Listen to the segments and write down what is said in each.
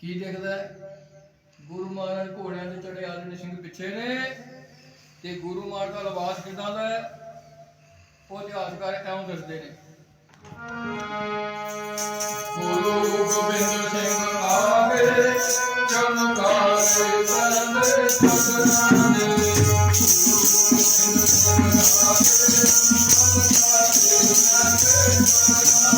ਕੀ ਦੇਖਦਾ ਗੁਰੂ ਮਹਾਰਾਜ ਘੋੜਿਆਂ ਤੇ ਚੜੇ ਆਲੇ ਸਿੰਘ ਪਿੱਛੇ ਨੇ ਤੇ ਗੁਰੂ ਮਹਾਰਾਜ ਦਾ ਲਿਬਾਸ ਕਿਦਾਂ ਦਾ ਉਹ ਇਤਿਹਾਸਕਾਰ ਐਉਂ ਦੱਸਦੇ ਨੇ। ਗੁਰੂ ਗੋਬਿੰਦ ਸਿੰਘ ਆਗੇ ਚਮਕਾਰ ਚੰਦ ਸਤਨਾਮ ਗੁਰੂ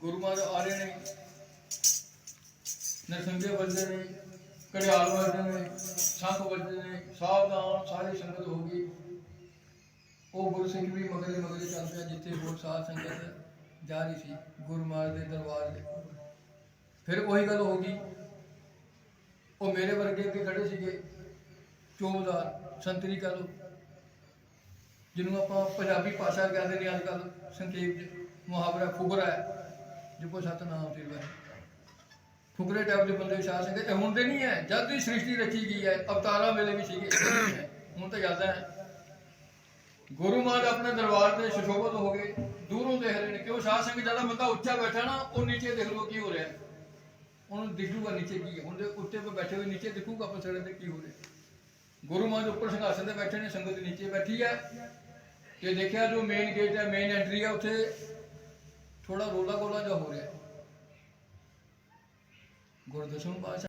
ਗੁਰੂ ਮਹਾਰਾਜ ਆ ਰਹੇ ਨੇ। ਨਰਸਿੰਘੇ ਵੱਜਦੇ ਨੇ, ਘੜਿਆਲ ਵੱਜਦੇ ਨੇ, ਸ਼ੰਖ ਵੱਜਦੇ ਨੇ, ਸਾਵਧਾਨ ਸਾਰੀ ਸੰਗਤ ਹੋ ਗਈ। ਉਹ ਗੁਰੂ ਸਿੰਘ ਵੀ ਮਗਰੇ ਮਗਰੇ ਚੱਲ ਪਿਆ, ਜਿੱਥੇ ਹੋਰ ਸਾਧ ਸੰਗਤ ਜਾ ਰਹੀ ਸੀ, ਗੁਰੂ ਮਹਾਰਾਜ ਦੇ ਦਰਬਾਰ ਦੇ। ਫਿਰ ਉਹੀ ਗੱਲ ਹੋ ਗਈ। ਉਹ ਮੇਰੇ ਵਰਗੇ ਅੱਗੇ ਖੜੇ ਸੀਗੇ, ਚੋਬਦਾਰ ਸੰਤਰੀ ਕਹ ਲੋ ਜਿਹਨੂੰ ਆਪਾਂ ਪੰਜਾਬੀ ਭਾਸ਼ਾ 'ਚ ਕਹਿੰਦੇ ਨੇ ਅੱਜ ਕੱਲ ਸੰਖੇਪ ਮੁਹਾਵਰਾ ਖੁਬਰਾ ਹੈ, ਜਿਪੋ ਸਤਨਾਮ ਸਿਰ ਵੈ ਫੁਕਰੇ ਟਾਈਪ ਦੇ ਬੰਦੇ ਸ਼ਾਹ ਸਿੰਘ ਇਹ ਹੁਣ ਦੇ ਨਹੀਂ ਹੈ। ਜਦ ਦੀ ਸ੍ਰਿਸ਼ਟੀ ਰਚੀ ਗਈ ਹੈ, ਅਵਤਾਰਾਂ ਵੇਲੇ ਵੀ ਸੀਗੇ। ਹੁਣ ਤਾਂ ਯਾਦਾਂ ਹੈ। ਗੁਰੂ ਮਹਾਰਾਜ ਆਪਣੇ ਦਰਬਾਰ ਤੇ ਸੁਸ਼ੋਭਿਤ ਹੋ ਗਏ, ਦੂਰੋਂ ਦੇਖ ਰਹੇ ਨੇ ਕਿਉਂ ਸ਼ਾਹ ਸਿੰਘ ਜ਼ਿਆਦਾ ਬੰਦਾ ਉੱਚਾ ਬੈਠਾ ਨਾ, ਉਹ ਨੀਚੇ ਦੇਖ ਲਓ ਕੀ ਹੋ ਰਿਹਾ। ਉਹਨੂੰ ਦਿਖੂਗਾ ਨੀਚੇ ਕੀ ਹੈ। ਹੁਣ ਦੇ ਉੱਤੇ ਤੇ ਬੈਠੇ ਹੋਏ ਨੀਚੇ ਦਿਖੂਗਾ ਪਸੜੇ ਤੇ ਕੀ ਹੋ ਰਿਹਾ। ਗੁਰੂ ਮਾਨ ਉੱਪਰ ਸਿੰਘਾਸਨ ਤੇ ਬੈਠੇ ਨੇ, ਸੰਗਤ ਨੀਚੇ ਬੈਠੀ ਹੈ। ਤੇ ਦੇਖਿਆ ਜੋ ਮੇਨ ਗੇਟ ਹੈ ਮੇਨ ਐਂਟਰੀ ਹੈ, ਉੱਥੇ ਥੋੜਾ ਰੋਲਾ ਗੋਲਾ ਜਿਹਾ ਹੋ ਰਿਹਾ। ਗੁਰਦਸ਼ਮ ਪਾਸ਼ਾ